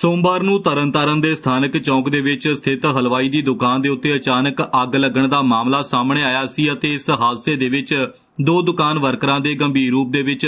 ਸੋਮਵਾਰ ਨੂੰ ਤਰਨਤਾਰਨ ਦੇ ਸਥਾਨਕ ਚੌਂਕ ਦੇ ਵਿੱਚ ਸਥਿਤ ਹਲਵਾਈ ਦੀ ਦੁਕਾਨ ਦੇ ਉੱਤੇ ਅਚਾਨਕ ਅੱਗ ਲੱਗਣ ਦਾ ਮਾਮਲਾ ਸਾਹਮਣੇ ਆਇਆ ਸੀ ਅਤੇ ਇਸ ਹਾਦਸੇ ਦੇ ਵਿੱਚ ਦੋ ਦੁਕਾਨ ਵਰਕਰਾਂ ਦੇ ਗੰਭੀਰ ਰੂਪ ਦੇ ਵਿੱਚ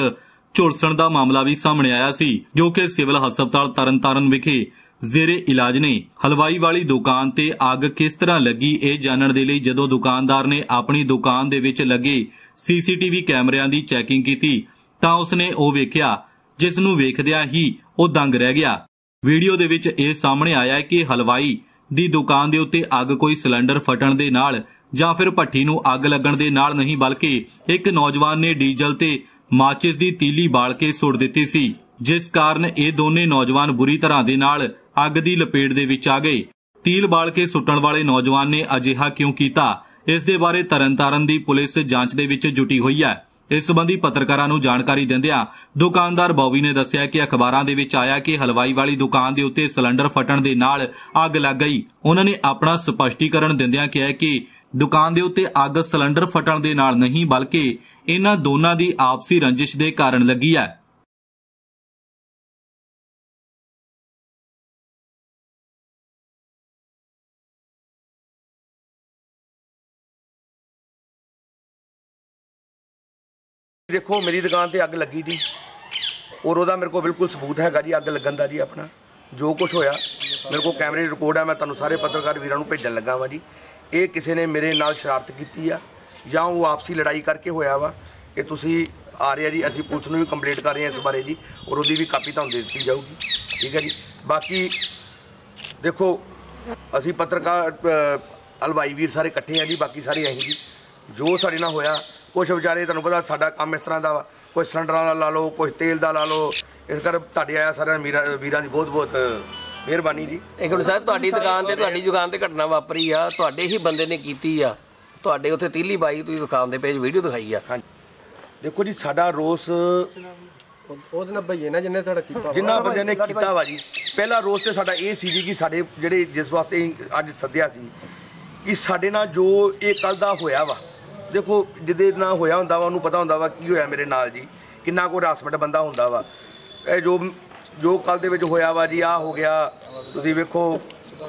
ਝੁਲਸਣ ਦਾ ਮਾਮਲਾ ਵੀ ਸਾਹਮਣੇ ਆਇਆ ਸੀ, ਜੋ ਕਿ ਸਿਵਲ ਹਸਪਤਾਲ ਤਰਨਤਾਰਨ ਵਿਖੇ ਜ਼ੇਰੇ ਇਲਾਜ ਨੇ। ਹਲਵਾਈ ਵਾਲੀ ਦੁਕਾਨ ਤੇ ਅੱਗ ਕਿਸ ਤਰ੍ਹਾਂ ਲੱਗੀ ਇਹ ਜਾਣਨ ਦੇ ਲਈ ਜਦੋਂ ਦੁਕਾਨਦਾਰ ਨੇ ਆਪਣੀ ਦੁਕਾਨ ਦੇ ਵਿੱਚ ਲੱਗੇ ਸੀਸੀਟੀਵੀ ਕੈਮਰਿਆਂ ਦੀ ਚੈਕਿੰਗ ਕੀਤੀ ਤਾਂ ਉਸਨੇ ਉਹ ਵੇਖਿਆ, ਜਿਸ ਨੂੰ ਵੇਖਦਿਆਂ ਹੀ ਉਹ ਦੰਗ ਰਹਿ ਗਿਆ। ਵੀਡੀਓ ਦੇ ਵਿੱਚ ਇਹ ਸਾਹਮਣੇ ਆਇਆ ਹੈ ਕਿ ਹਲਵਾਈ ਦੀ ਦੁਕਾਨ ਦੇ ਉੱਤੇ ਅੱਗ ਕੋਈ ਸਿਲੰਡਰ ਫਟਣ ਦੇ ਨਾਲ ਜਾਂ ਫਿਰ ਭੱਠੀ ਨੂੰ ਅੱਗ ਲੱਗਣ ਦੇ ਨਾਲ ਨਹੀਂ, ਬਲਕਿ ਇੱਕ ਨੌਜਵਾਨ ਨੇ ਡੀਜ਼ਲ ਤੇ ਮਾਚਿਸ ਦੀ ਤੀਲੀ ਬਾਲ ਕੇ ਸੁੱਟ ਦਿੱਤੀ ਸੀ, ਜਿਸ ਕਾਰਨ ਇਹ ਦੋਨੇ ਨੌਜਵਾਨ ਬੁਰੀ ਤਰ੍ਹਾਂ ਦੇ ਨਾਲ ਅੱਗ ਦੀ ਲਪੇਟ ਦੇ ਵਿੱਚ ਆ ਗਏ। ਤੀਲ ਬਾਲ ਕੇ ਸੁੱਟਣ ਵਾਲੇ ਨੌਜਵਾਨ ਨੇ ਅਜਿਹਾ ਕਿਉਂ ਕੀਤਾ? ਇਸ ਦੇ ਬਾਰੇ ਤਰਨਤਾਰਨ ਦੀ ਪੁਲਿਸ ਜਾਂਚ ਦੇ ਵਿੱਚ ਜੁਟੀ ਹੋਈ ਹੈ। ਇਸ ਸਬੰਧੀ ਪੱਤਰਕਾਰਾਂ ਨੂੰ ਜਾਣਕਾਰੀ ਦਿੰਦਿਆਂ ਦੁਕਾਨਦਾਰ ਬੌਬੀ ਨੇ ਦੱਸਿਆ ਕਿ ਅਖਬਾਰਾਂ ਦੇ ਵਿੱਚ ਆਇਆ ਕਿ ਹਲਵਾਈ ਵਾਲੀ ਦੁਕਾਨ ਦੇ ਉੱਤੇ ਸਿਲੰਡਰ ਫਟਣ ਦੇ ਨਾਲ ਅੱਗ ਲੱਗ ਗਈ। ਉਹਨਾਂ ਨੇ ਆਪਣਾ ਸਪਸ਼ਟੀਕਰਨ ਦਿੰਦਿਆਂ ਕਿਹਾ ਕਿ ਦੁਕਾਨ ਦੇ ਉੱਤੇ ਅੱਗ ਸਿਲੰਡਰ ਫਟਣ ਦੇ ਨਾਲ ਨਹੀਂ, ਬਲਕਿ ਇਹਨਾਂ ਦੋਨਾਂ ਦੀ ਆਪਸੀ ਰੰਜਿਸ਼ ਦੇ ਕਾਰਨ ਲੱਗੀ ਹੈ। ਦੇਖੋ, ਮੇਰੀ ਦੁਕਾਨ ਤੇ ਅੱਗ ਲੱਗੀ ਜੀ। ਔਰ ਉਹਦਾ ਮੇਰੇ ਕੋਲ ਬਿਲਕੁਲ ਸਬੂਤ ਹੈਗਾ ਜੀ, ਅੱਗ ਲੱਗਣ ਦਾ ਜੀ ਆਪਣਾ। ਜੋ ਕੁਝ ਹੋਇਆ, ਮੇਰੇ ਕੋਲ ਕੈਮਰੇ ਦੀ ਰਿਕਾਰਡ ਹੈ, ਮੈਂ ਤੁਹਾਨੂੰ ਸਾਰੇ ਪੱਤਰਕਾਰ ਵੀਰਾਂ ਨੂੰ ਭੇਜਣ ਲੱਗਾ ਵਾਂ ਜੀ। ਇਹ ਕਿਸੇ ਨੇ ਮੇਰੇ ਨਾਲ ਸ਼ਰਾਰਤ ਕੀਤੀ ਆ, ਜਾਂ ਉਹ ਆਪਸੀ ਲੜਾਈ ਕਰਕੇ ਹੋਇਆ ਵਾ। ਇਹ ਤੁਸੀਂ ਆ ਰਿਹਾ ਜੀ, ਅਸੀਂ ਪੁਲਿਸ ਨੂੰ ਵੀ ਕੰਪਲੇਂਟ ਕਰ ਰਹੇ ਹਾਂ ਇਸ ਬਾਰੇ ਜੀ, ਔਰ ਉਹਦੀ ਵੀ ਕਾਪੀ ਤੁਹਾਨੂੰ ਦੇ ਦਿੱਤੀ ਜਾਊਗੀ। ਠੀਕ ਹੈ ਜੀ? ਬਾਕੀ ਦੇਖੋ, ਅਸੀਂ ਪੱਤਰਕਾਰ ਹਲਵਾਈ ਵੀਰ ਸਾਰੇ ਇਕੱਠੇ ਆ ਜੀ, ਬਾਕੀ ਸਾਰੇ ਅਸੀਂ ਜੀ। ਜੋ ਸਾਡੇ ਨਾਲ ਹੋਇਆ ਕੁਛ ਵਿਚਾਰੇ ਤੁਹਾਨੂੰ ਪਤਾ ਸਾਡਾ ਕੰਮ ਇਸ ਤਰ੍ਹਾਂ ਦਾ ਵਾ ਕੋਈ ਸਿਲੰਡਰਾਂ ਦਾ ਲਾ ਲਓ ਕੋਈ ਤੇਲ ਦਾ ਲਾ ਲਓ ਇਸ ਕਰ ਤੁਹਾਡੇ ਆਇਆ ਸਾਰਿਆਂ ਵੀਰਾਂ ਵੀਰਾਂ ਦੀ ਬਹੁਤ ਬਹੁਤ ਮਿਹਰਬਾਨੀ ਜੀ। ਇੱਕ ਮਿੰਟ ਸਰ ਤੁਹਾਡੀ ਦੁਕਾਨ ਤੇ ਤੁਹਾਡੀ ਦੁਕਾਨ ਤੇ ਘਟਨਾ ਵਾਪਰੀ ਆ ਤੁਹਾਡੇ ਹੀ ਬੰਦੇ ਨੇ ਕੀਤੀ ਆ। ਤੁਹਾਡੇ ਉੱਥੇ ਤੀਲੀ ਬਾਈ ਤੁਸੀਂ ਦੁਕਾਨ ਦੇ ਪੇਜ ਵੀਡੀਓ ਦਿਖਾਈ ਆ। ਹਾਂਜੀ। ਦੇਖੋ ਜੀ ਸਾਡਾ ਰੋਸ ਉਹਦੇ ਨਾਲ ਭਈਏ ਨਾ ਜਿੰਨੇ ਤੁਹਾਡਾ ਕੀਤਾ ਜਿੰਨਾ ਬੰਦਿਆਂ ਨੇ ਕੀਤਾ ਵਾ ਜੀ ਪਹਿਲਾ ਰੋਸ ਤੇ ਸਾਡਾ ਇਹ ਸੀ ਜੀ ਕਿ ਸਾਡੇ ਜਿਹੜੇ ਜਿਸ ਵਾਸਤੇ ਅੱਜ ਸੱਦਿਆ ਸੀ ਕਿ ਸਾਡੇ ਨਾਲ ਜੋ ਇਹ ਕੱਲ ਦਾ ਹੋਇਆ ਵਾ ਦੇਖੋ, ਜਿਹਦੇ ਨਾਲ ਹੋਇਆ ਹੁੰਦਾ ਵਾ, ਉਹਨੂੰ ਪਤਾ ਹੁੰਦਾ ਵਾ ਕੀ ਹੋਇਆ ਮੇਰੇ ਨਾਲ ਜੀ। ਕਿੰਨਾ ਕੋ ਹਰਾਸਮੈਂਟ ਬੰਦਾ ਹੁੰਦਾ ਵਾ। ਇਹ ਜੋ ਜੋ ਕੱਲ ਦੇ ਵਿੱਚ ਹੋਇਆ ਵਾ ਜੀ ਆ ਹੋ ਗਿਆ। ਤੁਸੀਂ ਵੇਖੋ,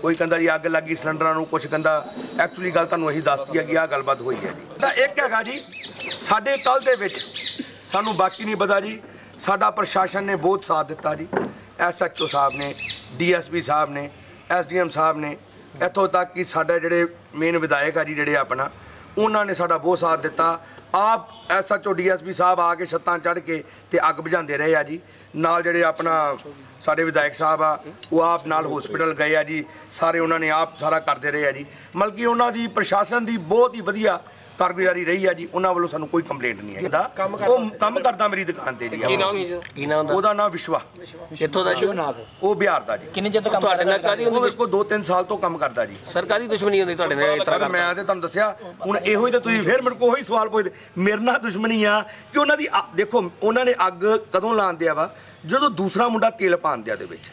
ਕੋਈ ਕਹਿੰਦਾ ਜੀ ਅੱਗ ਲੱਗੀ ਸਿਲੰਡਰਾਂ ਨੂੰ ਕੁਝ ਕਹਿੰਦਾ। ਐਕਚੁਅਲੀ ਗੱਲ ਤੁਹਾਨੂੰ ਅਸੀਂ ਦੱਸਤੀ ਹੈ ਕਿ ਆਹ ਗੱਲਬਾਤ ਹੋਈ ਹੈ ਜੀ। ਤਾਂ ਇੱਕ ਹੈਗਾ ਜੀ, ਸਾਡੇ ਕੱਲ ਦੇ ਵਿੱਚ ਸਾਨੂੰ ਬਾਕੀ ਨਹੀਂ ਪਤਾ ਜੀ। ਸਾਡਾ ਪ੍ਰਸ਼ਾਸਨ ਨੇ ਬਹੁਤ ਸਾਥ ਦਿੱਤਾ ਜੀ। ਐਸਐਚਓ ਸਾਹਿਬ ਨੇ ਡੀਐਸਪੀ ਸਾਹਿਬ ਨੇ ਐਸਡੀਐਮ ਸਾਹਿਬ ਨੇ। ਇੱਥੋਂ ਤੱਕ ਕਿ ਸਾਡੇ ਜਿਹੜੇ ਮੇਨ ਵਿਧਾਇਕ ਆ ਜੀ, ਜਿਹੜੇ ਆਪਣਾ ਉਹਨਾਂ ਨੇ ਸਾਡਾ ਬਹੁਤ ਸਾਥ ਦਿੱਤਾ। ਆਪ ਐਸਐਚਓ ਡੀਐਸਪੀ ਸਾਹਿਬ ਆ ਕੇ ਛੱਤਾਂ ਚੜ੍ਹ ਕੇ ਤੇ ਅੱਗ ਬੁਝਾਉਂਦੇ ਰਹੇ ਆ ਜੀ। ਨਾਲ ਜਿਹੜੇ ਆਪਣਾ ਸਾਡੇ ਵਿਧਾਇਕ ਸਾਹਿਬ ਆ, ਉਹ ਆਪ ਨਾਲ ਹਸਪੀਟਲ ਗਏ ਆ ਜੀ। ਸਾਰੇ ਉਹਨਾਂ ਨੇ ਆਪ ਸਾਰਾ ਕਰਦੇ ਰਹੇ ਆ ਜੀ। ਮਤਲਬ ਕਿ ਉਹਨਾਂ ਦੀ ਪ੍ਰਸ਼ਾਸਨ ਦੀ ਬਹੁਤ ਹੀ ਵਧੀਆ ਕਾਰਗੁਜ਼ਾਰੀ ਰਹੀ ਆ ਜੀ ਉਹਨਾਂ ਵੱਲੋਂ ਸਾਨੂੰ ਕੋਈ ਕੰਪਲੇਂਟ ਨਹੀਂ ਹੈ ਉਹ ਕੰਮ ਕਰਦਾ ਮੇਰੀ ਦੁਕਾਨ ਤੇ ਜੀ। ਕੀ ਨਾਮ ਹੈ ਜੀ? ਕੀ ਨਾਮ ਦਾ? ਉਹਦਾ ਨਾਮ ਵਿਸ਼ਵਾ। ਕਿੱਥੋਂ ਦਾ ਸ਼ਿਵਨਾਥ ਉਹ ਬਿਹਾਰ ਦਾ ਜੀ। ਕਿੰਨੇ ਚਿਰ ਤੋਂ ਕੰਮ ਤੁਹਾਡੇ ਨਾਲ ਕਾਦੀ ਉਹ ਇਸ ਕੋ 2-3 ਸਾਲ ਤੋਂ ਕੰਮ ਕਰਦਾ ਜੀ। ਸਰਕਾਰੀ ਦੁਸ਼ਮਣੀ ਹੁੰਦੀ ਤੁਹਾਡੇ ਨਾਲ ਇਸ ਤਰ੍ਹਾਂ ਮੈਂ ਤੇ ਤੁਹਾਨੂੰ ਦੱਸਿਆ ਹੁਣ ਇਹੋ ਹੀ ਤਾਂ ਤੁਸੀਂ ਫਿਰ ਮੇਰੇ ਕੋਲ ਉਹੀ ਸਵਾਲ ਪੁੱਛਦੇ ਮੇਰੇ ਨਾਲ ਦੁਸ਼ਮਣੀ ਆ ਕਿ ਉਹਨਾਂ ਦੀ ਦੇਖੋ ਉਹਨਾਂ ਨੇ ਅੱਗ ਕਦੋਂ ਲਾਉਣ ਦਿਆ ਵਾ? ਜਦੋਂ ਦੂਸਰਾ ਮੁੰਡਾ ਤੇਲ ਪਾਉਣ ਦਿਆ ਦੇ ਵਿੱਚ।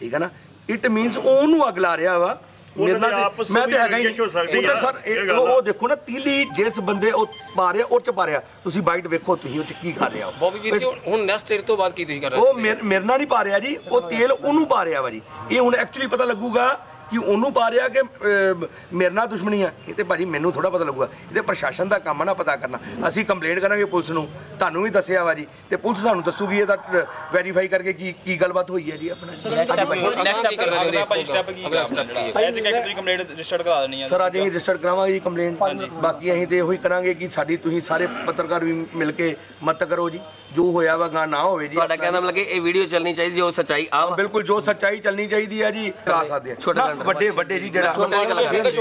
ਠੀਕ ਹੈ ਨਾ? ਇਟ ਮੀਨਸ ਉਹਨੂੰ ਅੱਗ ਲਾ ਰਿਹਾ ਵਾ ਮੇਰੇ ਨਾਲ ਮੈਂ ਤੇ ਹੈਗਾ ਹੀ ਨਹੀਂ। ਉਹ ਤਾਂ ਸਰ ਉਹ ਦੇਖੋ ਨਾ ਤੀਲੀ ਜਿਸ ਬੰਦੇ ਉਹ ਪਾ ਰਿਹਾ ਉਹ ਚ ਪਾ ਰਿਹਾ ਤੁਸੀਂ ਬਾਈਟ ਵੇਖੋ ਤੁਸੀਂ ਉਹ ਚ ਕੀ ਕਰ ਰਿਹਾ ਉਹ। ਬੋਬੀ ਵੀਰ ਜੀ ਹੁਣ ਨੈਕਸਟ ਸਟੇਜ ਤੋਂ ਬਾਅਦ ਕੀ ਤੁਸੀਂ ਕਰ ਰਹੇ ਉਹ ਮੇਰੇ ਮੇਰੇ ਨਾਲ ਨਹੀਂ ਪਾ ਰਿਹਾ ਜੀ ਉਹ ਤੇਲ ਉਹਨੂੰ ਪਾ ਰਿਹਾ ਵਾ ਜੀ ਇਹ ਹੁਣ ਐਕਚੁਅਲੀ ਪਤਾ ਲੱਗੂਗਾ ਕਿ ਉਹਨੂੰ ਪਾ ਰਿਹਾ ਕਿ ਮੇਰੇ ਨਾਲ ਦੁਸ਼ਮਣੀ ਆ। ਇਹ ਤੇ ਭਾਜੀ ਮੈਨੂੰ ਥੋੜਾ ਪਤਾ ਲੱਗੂਗਾ। ਇਹਦੇ ਪ੍ਰਸ਼ਾਸਨ ਦਾ ਕੰਮ ਆ ਨਾ ਪਤਾ ਕਰਨਾ। ਅਸੀਂ ਕੰਪਲੇਂਟ ਕਰਾਂਗੇ ਪੁਲਿਸ ਨੂੰ। ਤੁਹਾਨੂੰ ਵੀ ਦੱਸਿਆ ਵਾ ਜੀ। ਤੇ ਪੁਲਿਸ ਸਾਨੂੰ ਦੱਸੂਗੀ ਇਹਦਾ ਵੈਰੀਫਾਈ ਕਰਕੇ ਕੀ ਕੀ ਗੱਲਬਾਤ ਹੋਈ ਹੈ ਜੀ ਆਪਣਾ। ਨੈਕਸਟ ਕਰਨਾ ਚਾਹੁੰਦੇ ਤੋਂ ਅਗਲਾ ਸਟੈਪ ਕੀ ਹੈ ਅੱਜ ਤੱਕ ਤੁਸੀਂ ਕੰਪਲੇਂਟ ਰਜਿਸਟਰ ਕਰਾ ਦੇਣੀ ਆ। ਸਰ ਅੱਜ ਅਸੀਂ ਰਜਿਸਟਰ ਕਰਾਵਾਂਗੇ ਜੀ ਕੰਪਲੇਂਟ ਬਾਕੀ ਅਸੀਂ ਤੇ ਇਹੋ ਹੀ ਕਰਾਂਗੇ ਕਿ ਸਾਡੀ ਤੁਸੀਂ ਸਾਰੇ ਪੱਤਰਕਾਰ ਵੀ ਮਿਲ ਕੇ ਮਦਦ ਕਰੋ ਜੀ। ਜੋ ਹੋਇਆ ਵਾ ਗਾ ਨਾ ਹੋਵੇ ਜੀ ਤੁਹਾਡਾ ਕਹਿੰਦਾ ਮਤਲਬ ਕਿ ਇਹ ਵੀਡੀਓ ਚੱਲਣੀ ਚਾਹੀਦੀ ਜੋ ਸੱਚਾਈ ਆ। ਬਿਲਕੁਲ ਜੋ ਸੱਚਾਈ ਚੱਲਣੀ ਚਾਹੀਦੀ ਹੈ ਜੀ ਕਰਾ ਸਕਦੇ ਆ। ਛੋਟੇ ਵੱਡੇ ਵੱਡੇ ਜੀ ਜਿਹੜਾ ਛੋਟੇ। ਛੋਟੇ ਨਹੀਂ,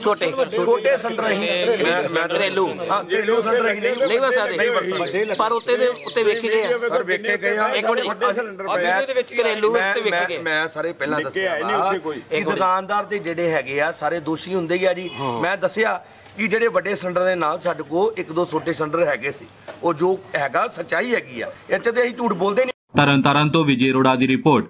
ਛੋਟੇ। ਛੋਟੇ ਮੈਂ- ਮੈਂ ਘਰੇਲੂ। ਹਾਂ ਘਰੇਲੂ ਅਸੀਂ ਨਹੀਂ ਨਹੀਂ ਵਸ ਸਕਦੇ ਪਰ ਉੱਤੇ ਦੇ ਉੱਤੇ ਵੇਖੇ ਗਏ ਆ ਸਰ ਵੇਖੇ ਗਏ ਆ ਇੱਕ ਮਿੰਟ, ਵੱਡੇ ਸਿਲੰਡਰ ਆ ਵੀਡੀਓ ਦੇ ਵਿੱਚ ਘਰੇਲੂ ਉੱਤੇ ਵੇਖੇ ਗਏ ਮੈਂ ਸਾਰੇ ਪਹਿਲਾਂ ਦੱਸਿਆ ਕਿ ਦੁਕਾਨਦਾਰ ਤੇ ਜਿਹੜੇ ਹੈਗੇ ਆ ਸਾਰੇ ਦੋਸ਼ੀ ਹੁੰਦੇ ਹੀ ਆ ਜੀ ਮੈਂ ਦੱਸਿਆ ਕਿ ਜਿਹੜੇ ਵੱਡੇ ਸਿਲੰਡਰ ਦੇ ਨਾਲ ਸਾਡੇ ਕੋਲ ਇੱਕ ਦੋ ਛੋਟੇ ਸਿਲੰਡਰ ਹੈਗੇ ਸੀ ਉਹ ਜੋ ਹੈਗਾ ਸੱਚਾਈ ਹੈਗੀ ਆ 'ਚ ਤੇ ਅਸੀਂ ਝੂਠ ਬੋਲਦੇ ਨਹੀਂ ਤਰਨਤਾਰਨ ਤੋਂ ਵਿਜੇ ਅਰੋੜਾ ਦੀ ਰਿਪੋਰਟ